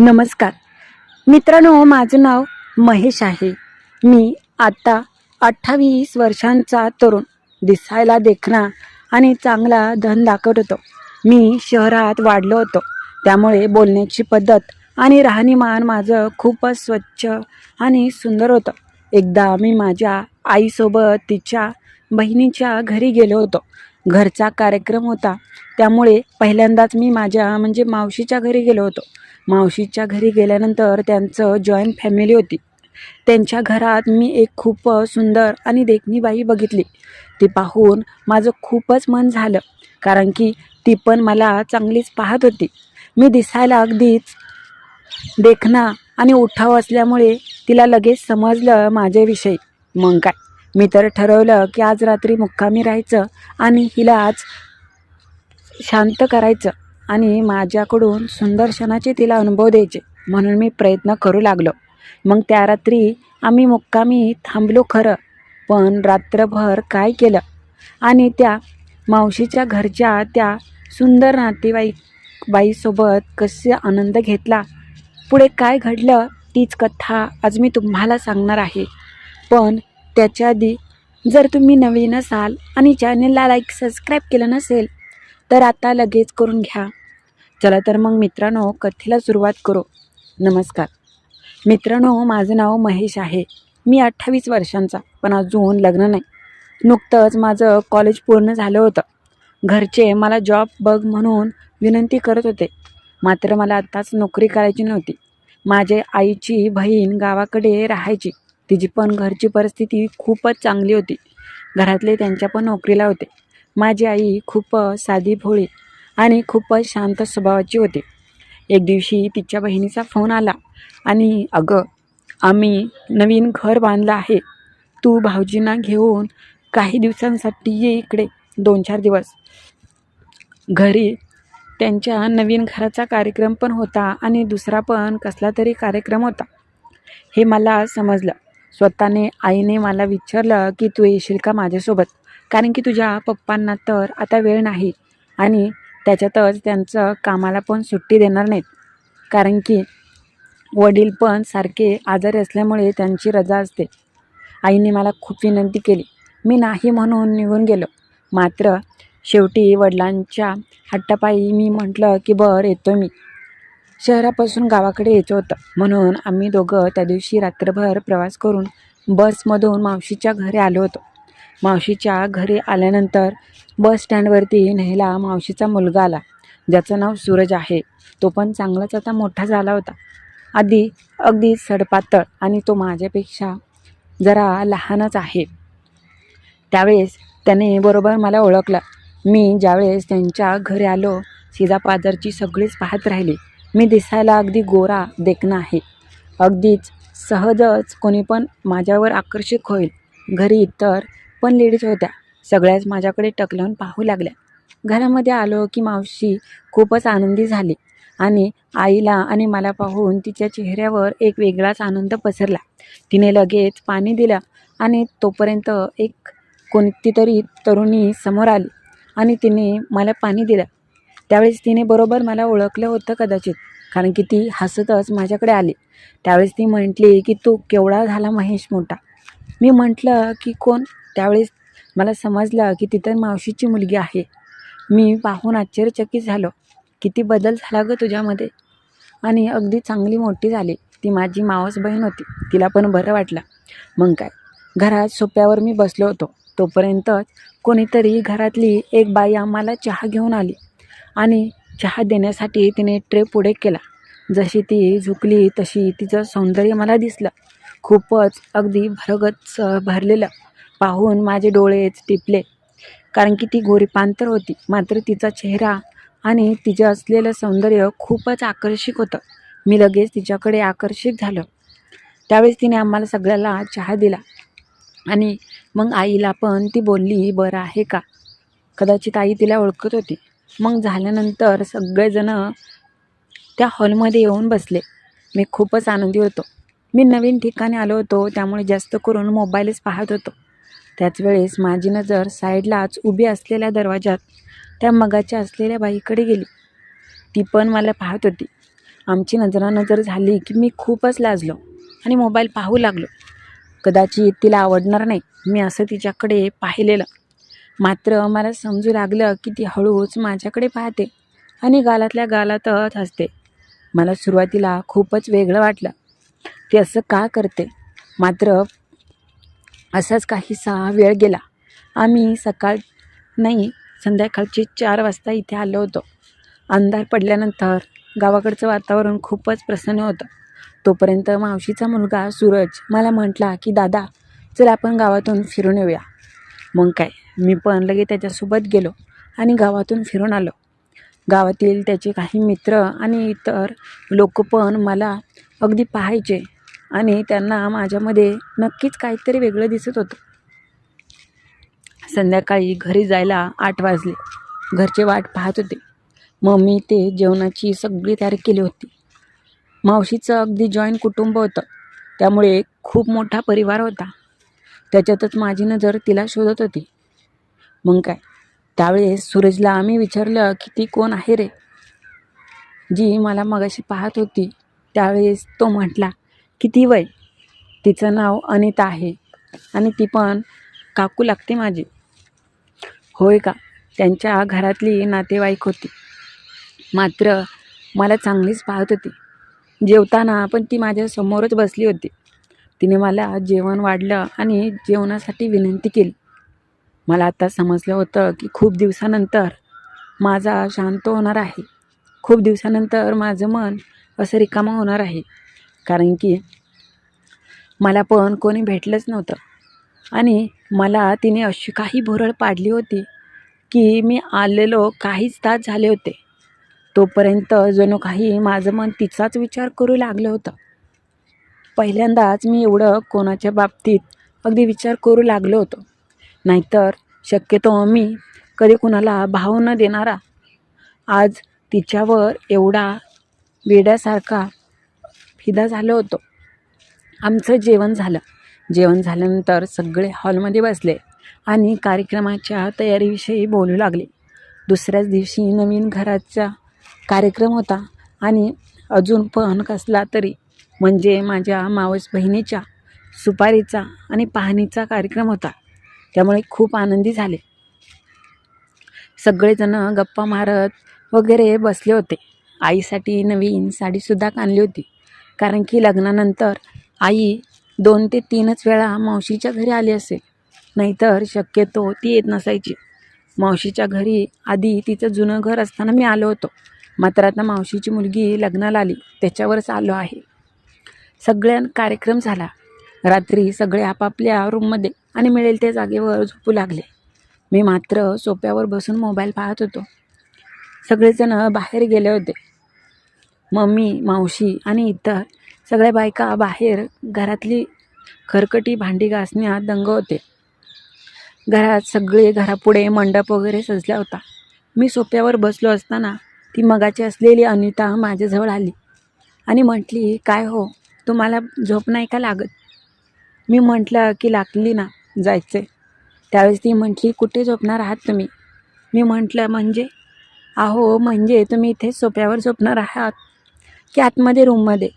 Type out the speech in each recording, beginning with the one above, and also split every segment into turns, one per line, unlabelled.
नमस्कार. मित्रांनो माझं नाव महेश आहे. मी आत्ता अठ्ठावीस वर्षांचा तरुण. दिसायला देखणा आणि चांगला धन दाखवत होतो. मी शहरात वाढलो होतो. त्यामुळे बोलण्याची पद्धत आणि राहणीमान माझं खूपच स्वच्छ आणि सुंदर होतं. एकदा मी माझ्या आईसोबत तिच्या बहिणीच्या घरी गेलो होतो. घरचा कार्यक्रम होता. त्यामुळे पहिल्यांदाच मी माझ्या म्हणजे मावशीच्या घरी गेलो होतो. मावशीच्या घरी गेल्यानंतर त्यांचं जॉईंट फॅमिली होती. त्यांच्या घरात मी एक खूप सुंदर आणि देखणी बाई बघितली. ती पाहून माझं खूपच मन झालं कारण की ती पण मला चांगलीच पाहत होती. मी दिसायला अगदीच देखणा आणि उठाव असल्यामुळे तिला लगेच समजलं माझ्याविषयी. मग काय? मी तर ठरवलं की आज रात्री मुक्कामी राहायचं आणि हिला आज शांत करायचं. आणि माझ्याकडून सुंदर क्षणाचे तिला अनुभव द्यायचे. म्हणून मी प्रयत्न करू लागलो. मग त्या रात्री आम्ही मुक्कामी थांबलो खरं पण रात्रभर काय केलं? आणि त्या मावशीच्या घरच्या त्या सुंदर नातेवाईक बाईसोबत कसे आनंद घेतला? पुढे काय घडलं तीच कथा आज मी तुम्हाला सांगणार आहे. पण त्याच्या आधी जर तुम्ही नवीन असाल आणि चॅनलला लाईक सबस्क्राईब केलं नसेल तर आता लगेच करून घ्या. चला तर मग मित्रांनो कथेला सुरुवात करू. नमस्कार. मित्रांनो माझं नाव महेश आहे. मी अठ्ठावीस वर्षांचा पण अजून लग्न नाही. नुकतंच माझं कॉलेज पूर्ण झालं होतं. घरचे मला जॉब बघ म्हणून विनंती करत होते. मात्र मला आत्ताच नोकरी करायची नव्हती. माझे आईची बहीण गावाकडे राहायची. तिची पण घरची परिस्थिती खूपच चांगली होती. घरातले त्यांच्या पण नोकरीला होते. माझी आई खूप साधी भोळी. आणि खूपच शांत स्वभावाची होती. एक दिवशी तिच्या बहिणीचा फोन आला आणि अगं आम्ही नवीन घर बांधलं आहे. तू भाऊजींना घेऊन काही दिवसांसाठी ये इकडे दोन चार दिवस. घरी त्यांच्या नवीन घराचा कार्यक्रम पण होता आणि दुसरा पण कसला तरी कार्यक्रम होता. हे मला समजलं. स्वतःने आईने मला विचारलं की तू येशील का माझ्यासोबत? कारण की तुझ्या पप्पांना तर आता वेळ नाही आणि त्याच्यातच त्यांचं कामाला पण सुट्टी देणार नाहीत. कारण की वडील पण सारखे आजारी असल्यामुळे त्यांची रजा असते. आईने मला खूप विनंती केली. मी नाही म्हणून निघून गेलो. मात्र शेवटी वडिलांच्या हट्टापायी मी म्हटलं की बरं येतो मी. शहरापासून गावाकडे यायचं होतं. म्हणून आम्ही दोघं त्या दिवशी रात्रभर प्रवास करून बसमधून मावशीच्या घरी आलो होतो. मावशीच्या घरी आल्यानंतर बस स्टँडवरती नेहला मावशीचा मुलगा आला. ज्याचं नाव सूरज आहे. तो पण चांगलाच आता मोठा झाला होता. आधी अगदी सडपातळ आणि तो माझ्यापेक्षा जरा लहानच आहे. त्यावेळेस त्याने बरोबर मला ओळखलं. मी ज्यावेळेस त्यांच्या घरी आलो शिजापाजरची सगळीच पाहत राहिली. मी दिसायला अगदी गोरा देखणं आहे. अगदीच सहजच कोणी पण माझ्यावर आकर्षित होईल. घरी तर पण लेडीज होत्या. सगळ्याच माझ्याकडे टकलून पाहू लागल्या. घरामध्ये आलो की मावशी खूपच आनंदी झाली आणि आईला आणि मला पाहून तिच्या चेहऱ्यावर एक वेगळाच आनंद पसरला. तिने लगेच पाणी दिलं आणि तोपर्यंत एक कोणती तरी तरुणी समोर आली आणि तिने मला पाणी दिलं. त्यावेळेस तिने बरोबर मला ओळखलं होतं कदाचित कारण की ती हसतच माझ्याकडे आली. त्यावेळेस ती म्हटली की तू केवढा झाला महेश मोठा. मी म्हटलं की कोण? त्यावेळेस मला समजलं की तिथं मावशीची मुलगी आहे. मी पाहून आश्चर्यचकित झालो. किती बदल झाला गं तुझ्यामध्ये? आणि अगदी चांगली मोठी झाली. ती माझी मावस बहीण होती. तिला पण बरं वाटलं. मग काय? घरात सोप्यावर मी बसलो होतो. तोपर्यंतच कोणीतरी घरातली एक बाई आम्हाला चहा घेऊन आली. आणि चहा देण्यासाठी तिने ट्रे पुढे केला. जशी ती झुकली तशी तिचं सौंदर्य मला दिसलं. खूपच अगदी भरगच भरलेलं. पाहून माझे डोळेच टिपले. कारण की ती गोरीपांतर होती. मात्र तिचा चेहरा आणि तिचं असलेलं सौंदर्य खूपच आकर्षक होतं. मी लगेच तिच्याकडे आकर्षित झालं. त्यावेळेस तिने आम्हाला सगळ्याला चहा दिला. आणि मग आईला पण ती बोलली बरं आहे का? कदाचित आई तिला ओळखत होती. मग झाल्यानंतर सगळेजणं त्या हॉलमध्ये येऊन बसले. मी खूपच आनंदी होतो. मी नवीन ठिकाणी आलो होतो. त्यामुळे जास्त करून मोबाईलच पाहत होतो. त्याच वेळेस माझी नजर साईडलाच उभी असलेल्या दरवाजात त्या मगाच्या असलेल्या बाईकडे गेली. ती पण मला पाहत होती. आमची नजरानजर झाली की मी खूपच लाजलो आणि मोबाईल पाहू लागलो. कदाचित तिला आवडणार नाही मी असं तिच्याकडे पाहिलेलं. मात्र मला समजू लागलं की ती हळूच माझ्याकडे पाहते आणि गालातल्या गालातच हसते. मला सुरुवातीला खूपच वेगळं वाटलं. ती असं का करते? मात्र असाच काहीसा वेळ गेला. आम्ही सकाळ नाही संध्याकाळचे चार वाजता इथे आलो होतो. अंधार पडल्यानंतर गावाकडचं वातावरण खूपच प्रसन्न होतं. तोपर्यंत मावशीचा मुलगा सूरज मला म्हटला की दादा चल आपण गावातून फिरून येऊया. मग काय मी पण लगे त्याच्यासोबत गेलो आणि गावातून फिरून आलो. गावातील त्याचे काही मित्र आणि इतर लोक पण मला अगदी पाहायचे. आणि त्यांना माझ्यामध्ये नक्कीच काहीतरी वेगळं दिसत होतं. संध्याकाळी घरी जायला आठ वाजले. घरचे वाट पाहत होते. मम्मी ते जेवणाची सगळी तयारी केली होती. मावशीचं अगदी जॉईंट कुटुंब होतं. त्यामुळे खूप मोठा परिवार होता. त्याच्यातच माझी नजर तिला शोधत होती. मग काय? त्यावेळेस सूरजला आम्ही विचारलं की ती कोण आहे रे? जी मला मगाशी पाहत होती त्यावेळेस तो म्हटला किती वय? तिचं नाव अनिता आहे. आणि ती पण काकू लागते माझी. होय का? त्यांच्या घरातली नातेवाईक होती. मात्र मला चांगलीच पाहत होती. जेवताना पण ती माझ्यासमोरच बसली होती. तिने मला जेवण वाढलं आणि जेवणासाठी विनंती केली. मला आता समजलं होतं की खूप दिवसानंतर माझा शांत होणार आहे. खूप दिवसानंतर माझं मन असं रिकामं होणार आहे. कारण की मला पण कोणी भेटलंच नव्हतं. आणि मला तिने अशी काही भुरळ पाडली होती की मी आलेलो काहीच तास झाले होते. तोपर्यंत जणू काही माझं मन तिचाच विचार करू लागलं होतं. पहिल्यांदाच मी एवढं कोणाच्या बाबतीत अगदी विचार करू लागलो होतो. नाहीतर शक्यतो मी कधी कुणाला भाव न देणारा आज तिच्यावर एवढा वेड्यासारखा फिदा झालो होतो. आमचं जेवण झालं. जेवण झाल्यानंतर सगळे हॉलमध्ये बसले आणि कार्यक्रमाच्या तयारीविषयी बोलू लागले. दुसऱ्याच दिवशी नवीन घराचा कार्यक्रम होता आणि अजून पण कसला तरी म्हणजे माझ्या मावस बहिणीच्या सुपारीचा आणि पाहणीचा कार्यक्रम होता. त्यामुळे खूप आनंदी झाले. सगळेजणं गप्पा मारत वगैरे बसले होते. आईसाठी नवीन साडीसुद्धा आणली होती. कारण की लग्नानंतर आई दोन ते तीनच वेळा मावशीच्या घरी आली असेल नाहीतर शक्यतो ती येत नसायची. मावशीच्या घरी आधी तिचं जुनं घर असताना मी आलो होतो. मात्र आता मावशीची मुलगी लग्नाला आली. त्याच्यावरच आलो आहे. सगळ्या कार्यक्रम झाला. रात्री सगळे आपापल्या रूममध्ये आणि मिळेल त्या जागेवर झोपू लागले. मी मात्र सोप्यावर बसून मोबाईल पाहत होतो. सगळेजण बाहेर गेले होते. मम्मी मावशी आणि इतर सगळ्या बायका बाहेर घरातली खरकटी भांडी घासण्यात दंग होते. घरात सगळे घरापुढे मंडप वगैरे सजला होता. मी सोप्यावर बसलो असताना ती मगाची असलेली अनिता माझ्याजवळ आली आणि म्हटली काय हो तुम्हाला झोप नाही का लागत? मी म्हटलं की लागली ना जायचे त्यावेळेस ती म्हटली कुठे झोपणार आहात तुम्ही? मी म्हटलं म्हणजे? अहो म्हणजे तुम्ही इथेच सोप्यावर झोपणार आहात. की आतमध्ये रूममध्ये.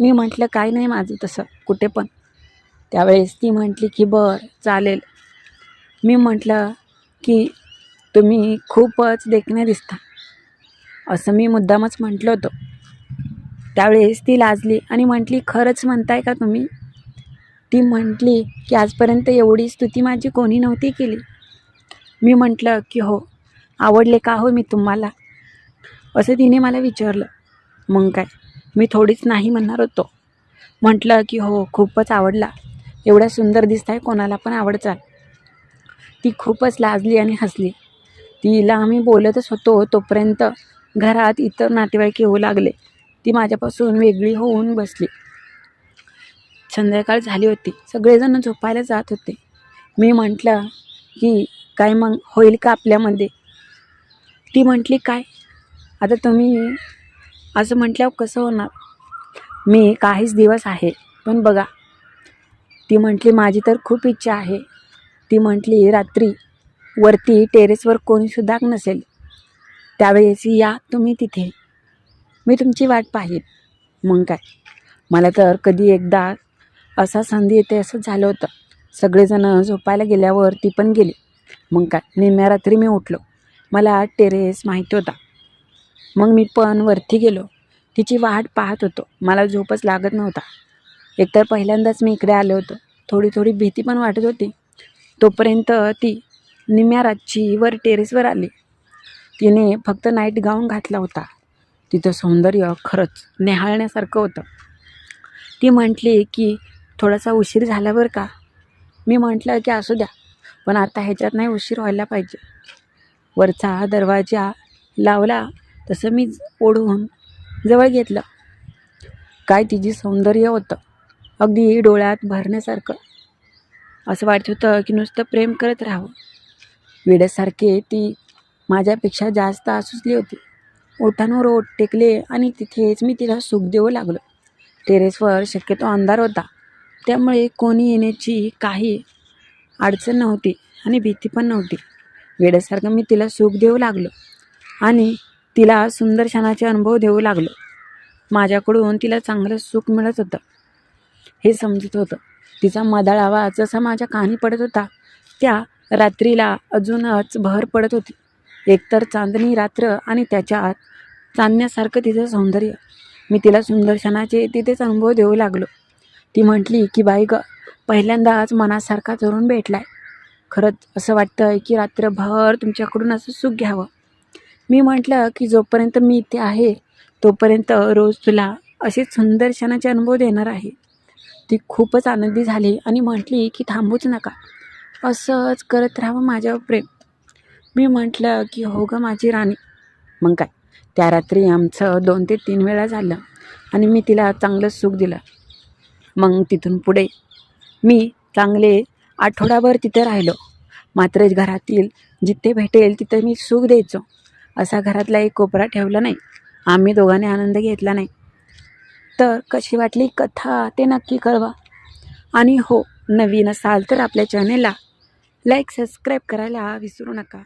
मी म्हटलं काय नाही माझं तसं कुठे पण. त्यावेळेस ती म्हटली की बरं चालेल. मी म्हटलं की तुम्ही खूपच देखणे दिसता. असं मी मुद्दामच म्हटलं होतं. त्यावेळेस ती लाजली आणि म्हटली खरंच म्हणताय का तुम्ही? ती म्हटली की आजपर्यंत एवढी स्तुती माझी कोणी नव्हती केली. मी म्हटलं की हो आवडले का हो मी तुम्हाला? असं तिने मला विचारलं. मग काय? मी थोडीच नाही म्हणणार होतो. म्हटलं की हो खूपच आवडला. एवढा सुंदर दिसत आहे कोणाला पण आवडचाल. ती खूपच लाजली आणि हसली. तिला आम्ही बोलतच होतो तोपर्यंत घरात इतर नातेवाईक येऊ लागले. ती माझ्यापासून वेगळी होऊन बसली. संध्याकाळ झाली होती. सगळेजण झोपायला जात होते. मी म्हटलं की काय मग? होईल का आपल्यामध्ये? ती म्हटली काय? आता तुम्ही असं म्हटल्यावर कसं होणार? मी काहीच दिवस आहे पण बघा. ती म्हटली माझी तर खूप इच्छा आहे. ती म्हटली रात्री वरती टेरेसवर कोणीसुद्धा नसेल. त्यावेळेस या तुम्ही तिथे. मी तुमची वाट पाहीन. मग काय? मला तर कधी एकदा असा संधी येते असं झालं होतं. सगळेजणं झोपायला गेल्यावर ती पण गेली. मग काय? निम्म्या रात्री मी उठलो. मला टेरेस माहिती होता. मग मी पण वरती गेलो. तिची वाट पाहत होतो. मला झोपच लागत नव्हता. एकतर पहिल्यांदाच मी इकडे आलो होतो. थोडी थोडी भीती पण वाटत होती. तोपर्यंत ती निम्या रातची वर टेरेसवर आली. तिने फक्त नाईट गाऊन घातला होता. तिचं सौंदर्य खरंच नेहाळण्यासारखं होतं. ती म्हटली की थोडासा उशीर झाल्यावर बरं का? मी म्हटलं की असू द्या. पण आता ह्याच्यात नाही उशीर व्हायला पाहिजे. वरचा दरवाजा लावला. तसं मी ओढून जवळ घेतलं. काय तिची सौंदर्य होतं. अगदी डोळ्यात भरण्यासारखं. असं वाटत होतं की नुसतं प्रेम करत राहावं. वेड्यासारखे ती माझ्यापेक्षा जास्त आसुसली होती. ओठांवर ओठ टेकले आणि तिथेच मी तिला सुख देऊ लागलो. टेरेसवर शक्यतो अंधार होता. त्यामुळे कोणी येण्याची काही अडचण नव्हती आणि भीती पण नव्हती. वेड्यासारखं मी तिला सुख देऊ लागलो. आणि तिला सुंदर क्षणाचे अनुभव देऊ लागलो. माझ्याकडून तिला चांगलं सुख मिळत होतं. हे समजत होतं. तिचा मदाळ आवाज जसा माझ्या कानी पडत होता त्या रात्रीला अजूनच भर पडत होती. एकतर चांदणी रात्र आणि त्याच्यात चांदण्यासारखं तिचं सौंदर्य. मी तिला सुंदर क्षणाचे तिथेच अनुभव देऊ लागलो. ती म्हटली की बाई ग पहिल्यांदाच मनासारखा तरुण भेटलाय. खरंच असं वाटतं की रात्रभर तुमच्याकडून असं सुख घ्यावं. मी म्हटलं की जोपर्यंत मी इथे आहे तोपर्यंत रोज तुला असे सुंदर क्षणाचे अनुभव देणार आहे. ती खूपच आनंदी झाली आणि म्हटली की थांबूच नका. असंच करत राहावं माझ्यावर प्रेम. मी म्हटलं की हो गं माझी राणी. मग काय? त्या रात्री आमचं दोन ते तीन वेळा झालं आणि मी तिला चांगलं सुख दिलं. मग तिथून पुढे मी चांगले आठवडाभर तिथे राहिलो. मात्र घरातील जिथे भेटेल तिथे मी सुख द्यायचो. असा घरातला एक कोपरा ठेवला नाही. आम्ही दोघांनी आनंद घेतला नाही. तर कशी वाटली? कथा ते नक्की कळवा. आणि हो नवीन असाल तर आपल्या चॅनेलला लाईक सबस्क्राईब करायला विसरू नका.